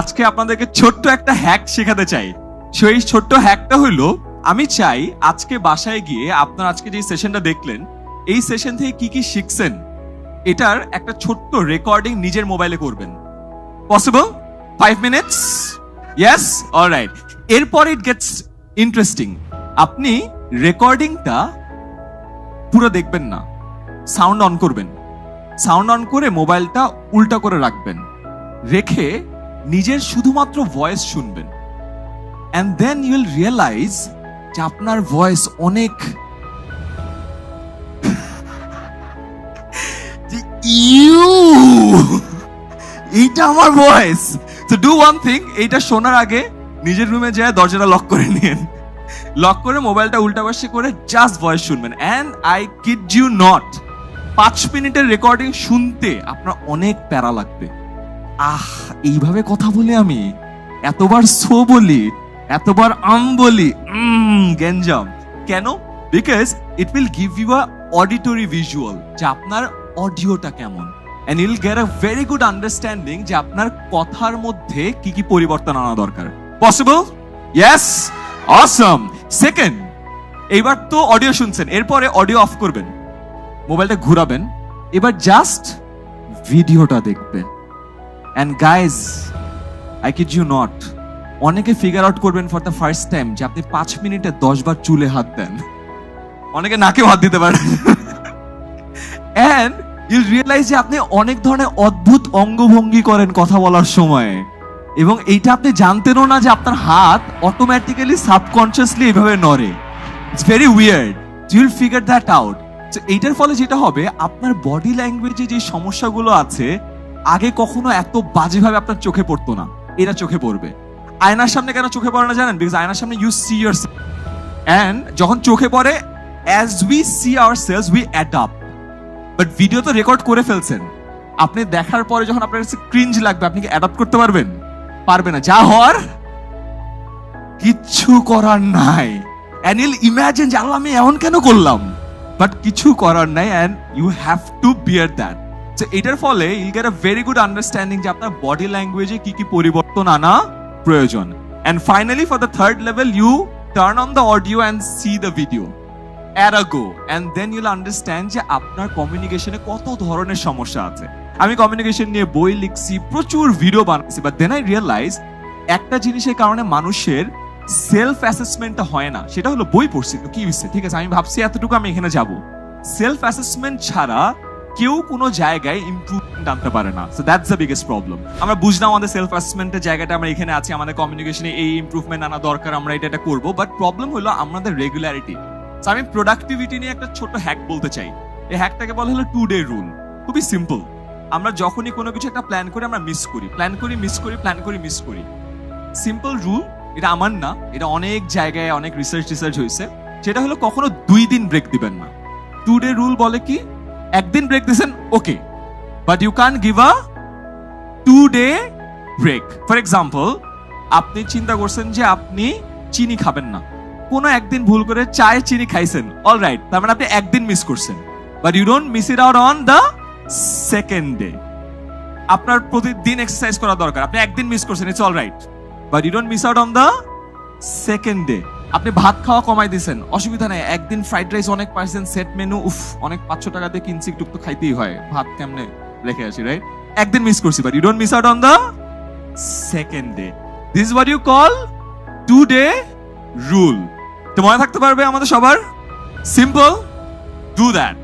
আজকে আপনাদেরকে ছোট্ট একটা হ্যাক শেখাতে চাই। সেই ছোট্ট হ্যাকটা হলো আমি চাই আজকে বাসায় গিয়ে আপনার আজকে যে সেশনটা দেখলেন, এই সেশন থেকে কি কি শিখছেন, এটার একটা ছোট্ট রেকর্ডিং নিজের মোবাইলে করবেন। Possible five minutes yes alright এরপর ইট গেটস ইন্টারেস্টিং আপনি রেকর্ডিংটা পুরো দেখবেন না। সাউন্ড অন করবেন। সাউন্ড অন করে মোবাইলটা উল্টা করে রাখবেন। রেখে নিজের শুধুমাত্র ভয়েস শুনবেন। And then you will realise যে আপনার ভয়েস অনেক ইউ, এইটা আমার ভয়েস তো ডু ওয়ান থিং এইটা শোনার আগে নিজের রুমে যায় দরজাটা লক করে নিন। লক করে মোবাইলটা উল্টা পাশে করে জাস্ট ভয়েস শুনবেন। And I kid you not পাঁচ মিনিটের রেকর্ডিং শুনতে আপনার অনেক প্যারা লাগবে। আহ, এইভাবে কথা বলি আমি? এতবার সো বলি, এতবার আম বলি গেঞ্জাম কেন? Because it will give you a auditory visual যে আপনার অডিওটা কেমন। And you'll get a very good understanding যে আপনার কথার মধ্যে কি কি পরিবর্তন আনা দরকার। পসিবল ইয়েস অসম সেকেন্ড এইবার তো অডিও শুনছেন, এরপরে অডিও অফ করবেন। মোবাইলটা ঘুরাবেন, এবার জাস্ট ভিডিওটা দেখবেন। And guys I kid you not অনেকে ফিগার আউট করবেন ফর দ্য ফার্স্ট টাইম যে আপনি পাঁচ মিনিটে দশ বার চুলে হাত দেন। অনেকে নাকেও হাত দিতে পারেন। অ্যান্ড ইউ রিয়েলাইজ যে আপনি অনেক ধরনের অদ্ভুত অঙ্গভঙ্গি করেন কথা বলার সময়। এবং এইটা আপনি জানতেনও না যে আপনার হাত অটোমেটিক্যালি সাবকনসিয়াসলি এইভাবে নড়ে। It's very weird you will figure that out এইটার ফলে যেটা হবে, আপনার বডি ল্যাঙ্গুয়েজে যে সমস্যাগুলো আছে আগে কখনো এত বাজেভাবে আপনার চোখে পড়তো না। এটা চোখে পড়বে। আয়নার সামনে কেন চোখে পড়ে না জানেন? বিকজ আয়নার সামনে ইউ সি ইয়ার অ্যান্ড যখন চোখে পড়ে as we see ourselves we adapt but video তো রেকর্ড করে ফেলছেন। আপনি দেখার পরে যখন আপনার কাছে ক্রিঞ্জ লাগবে, আপনি কি অ্যাডাপ্ট করতে পারবেন? পারবে না। যা হওয়ার কিচ্ছু করার নাই। অ্যান্ড ইল ইমাজিন যে আমি এমন কেন করলাম? বাট কিছু করার নাই and you have to bear that তো এটার ফলে I'll get a very good understanding যে আপনার বডি ল্যাঙ্গুয়েজে কি কি পরিবর্তন আনা প্রয়োজন। And finally for the third level you turn on the audio and see the video at a go and then you'll understand যে আপনার কমিউনিকেশনে কত ধরনের সমস্যা আছে। আমি কমিউনিকেশন নিয়ে বই লিখছি, প্রচুর ভিডিও বানাচ্ছি বাট দেন আই রিয়েলাইজ একটা জিনিসের কারণে মানুষের সেলফ অ্যাসেসমেন্টটা হয় না। সেটা হলো বই পড়ছি। কি হচ্ছে ঠিক আছে, আমি ভাবছি এতটুকু আমি এখানে যাব। সেলফ অ্যাসেসমেন্ট ছাড়া কেউ কোনো জায়গায় ইমপ্রুভমেন্ট আনতে পারে না। So that's the biggest problem আমরা বুঝলাম আমাদের সেলফ অ্যাসেসমেন্টের জায়গাটা আমরা এখানে আছি আমাদের কমিউনিকেশনে এই ইমপ্রুভমেন্ট আনা দরকার আমরা এটা এটা করব। বাট প্রবলেম হলো আমাদের রেগুলারিটি So, আমি প্রোডাক্টিভিটি নিয়ে একটা ছোট হ্যাক বলতে চাই। এই হ্যাকটাকে বলা হলো টু ডে রুল খুবই সিম্পল আমরা যখনই কোনো কিছু একটা প্ল্যান করি আমরা মিস করি। প্ল্যান করি মিস করি প্ল্যান করি মিস করি। সিম্পল রুল এটা আমার না এটা অনেক জায়গায় অনেক রিসার্চ রিসার্চ হয়েছে। সেটা হলো কখনো দুই দিন ব্রেক দিবেন না। টু ডে রুল বলে কি? একদিন ব্রেক দিয়েছেন okay but you can give a two day break for example আপনি চিন্তা করছেন যে আপনি চিনি খাবেন না। কোনো একদিন ভুল করে চায়ে চিনি খাইছেন। অল রাইট তার মানে আপনি একদিন মিস করছেন। But you don't miss it out on the second day আপনার প্রতিদিন এক্সারসাইজ করা দরকার। আপনি একদিন মিস করছেন it's all right but you don't miss out on the second day আপনি ভাত খাওয়া কমাই দিয়েছেন অসুবিধা নেই। একদিন ফ্রাইড রাইস অনেক পাইছেন সেট মেনু উফ, অনেক পাঁচশো টাকা দিয়ে কিনছি, একটু তো খাইতেই হয়। ভাত কেমনে রেখে আসি রাইট একদিন মিস করছি but you don't miss out on the second day this what you call two day rule তো মনে থাকতে পারবে আমাদের সবার? Simple do that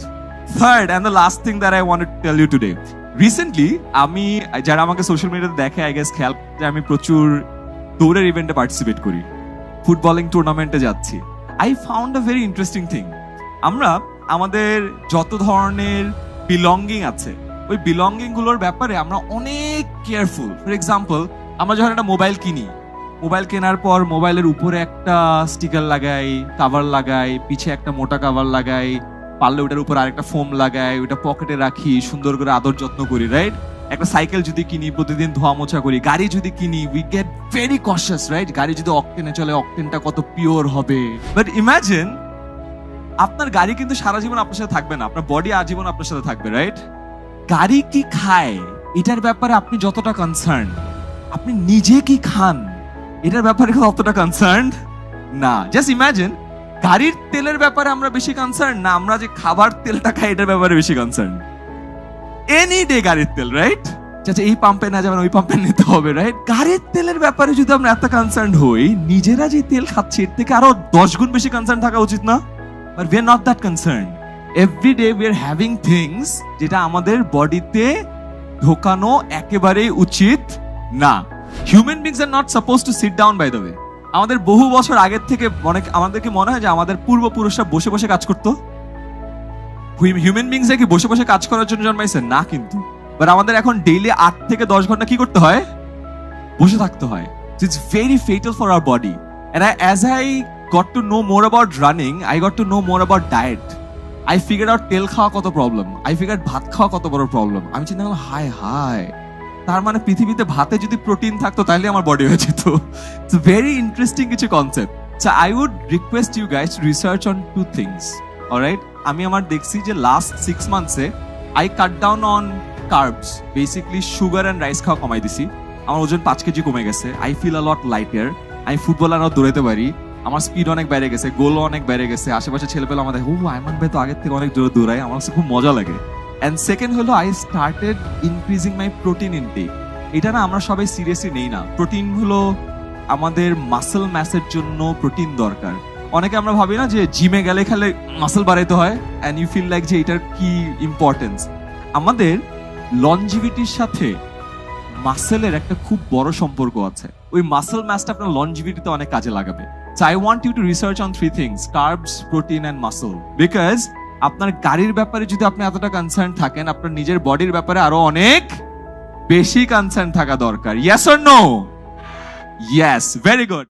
third and the last thing that I want to tell you today recently আমি, যারা আমাকে social মিডিয়াতে দেখে আই গেস খেয়াল আমি প্রচুর দৌড়ের ইভেন্টে পার্টিসিপেট করি। ফুটবলিং টুর্নামেন্টে যাচ্ছি। I found a very interesting thing আমরা আমাদের যত ধরনের বিলঙ্গিং আছে, ওই বিলঙ্গিংগুলোর ব্যাপারে আমরা অনেক কেয়ারফুল ফর এক্সাম্পল আমরা যখন একটা মোবাইল কিনি মোবাইল কেনার পর মোবাইলের উপরে একটা স্টিকার লাগাই কাভার লাগাই, পিছে একটা মোটা কাভার লাগাই, পারলে ওটার উপর আরেকটা ফোম লাগাই, ওটা পকেটে রাখি, সুন্দর করে আদর যত্ন করি রাইট একটা সাইকেল যদি কিনি, প্রতিদিন ধোয়া মোছা করি, গাড়ি যদি কিনি we get very cautious right গাড়ি যদি অকটেনে চলে অকটেনটা কত পিওর হবে। বাট ইমাজিন আপনার গাড়ি কিন্তু সারা জীবন আপনার সাথে থাকবে না, আপনার বডি আজীবন আপনার সাথে থাকবে রাইট গাড়ি কি খায়? এটার ব্যাপারে আপনি যতটা কনসার্ন আপনি নিজে কি খান? এটার ব্যাপারে অতটা কনসার্ন না জাস্ট ইমাজিন গাড়ির তেলের ব্যাপারে আমরা বেশি কনসার্ন না, আমরা যে খাবার তেলটা খাই, এটার ব্যাপারে বেশি কনসার্ন এনি ডে গাড়ির তেল রাইট আচ্ছা এই পাম্পে না যাবেন, ওই পাম্পে নিতে হবে রাইট গাড়ির তেলের ব্যাপারে যদি আমরা এত কনসার্ন হই, নিজেরা যে তেল খাচ্ছি, এর থেকে আরও দশ গুণ বেশি কনসার্ন থাকা উচিত না? But we not that concern every day we are having things যেটা আমাদের বডিতে ঢোকানো একেবারেই উচিত না। Human beings are not suppose to sit down by the way আমাদের বহু বছর আগের থেকে অনেক আমাদেরকে মনে হয় যে আমাদের পূর্বপুরুষরা বসে বসে কাজ করতো। হিউম্যান বিংস কি বসে বসে কাজ করার জন্য জন্মাইছে? না কিন্তু। বাট আমাদের এখন ডেইলি আট থেকে দশ ঘণ্টা কি করতে হয়? বসে থাকতে হয়। It's very fatal for our body And I as I got to know more about running, I got to know more about diet. I figured out তেল খাওয়া কত প্রবলেম আই ফিগার ভাত খাওয়া কত বড় প্রবলেম আমি চিন্তা করলাম হাই হাই তার মানে পৃথিবীতে ভাতে যদি প্রোটিন থাকতো তাহলে আমার বডি হয়ে যেত। ইটস ভেরি ইন্টারেস্টিং কিছু concept I would request you guys to research on two things alright আমি আমার দেখছি যে last six মান্থসে I cut down on carbs basically sugar and rice খাওয়া কমাই দিছি। আমার ওজন পাঁচ কেজি কমে গেছে। I feel a lot lighter আমি ফুটবল আরও দৌড়াতে পারি। আমার স্পিড অনেক বেড়ে গেছে গোলও অনেক বেড়ে গেছে। আশেপাশে ছেলেপেলে আমাদের হু আইমান ভাই তো আগের থেকে অনেক জোরে দৌড়ায়। আমার কাছে খুব মজা লাগে। অ্যান্ড সেকেন্ড হলো I started increasing my protein intake এটা না আমরা সবাই সিরিয়াসলি নেই না। প্রোটিন হলো আমাদের মাসেল ম্যাসের জন্য প্রোটিন দরকার। অনেকে আমরা ভাবি না যে জিমে গেলে খেলে মাসেল বাড়াইতে হয় অ্যান্ড ইউ ফিল লাইক যে এটার কি ইম্পর্টেন্স আমাদের লনজিভিটির সাথে মাসেলের একটা খুব বড় সম্পর্ক আছে। ওই মাসেল ম্যাসটা আপনার লনজিভিটিতে অনেক কাজে লাগাবে। I want you to research on three things carbs protein and muscle because আপনার গাড়ির ব্যাপারে যদি আপনি এতটা কনসার্ন থাকেন, আপনার নিজের বডির ব্যাপারে আরও অনেক বেশি কনসার্ন থাকা দরকার। Yes or no yes very good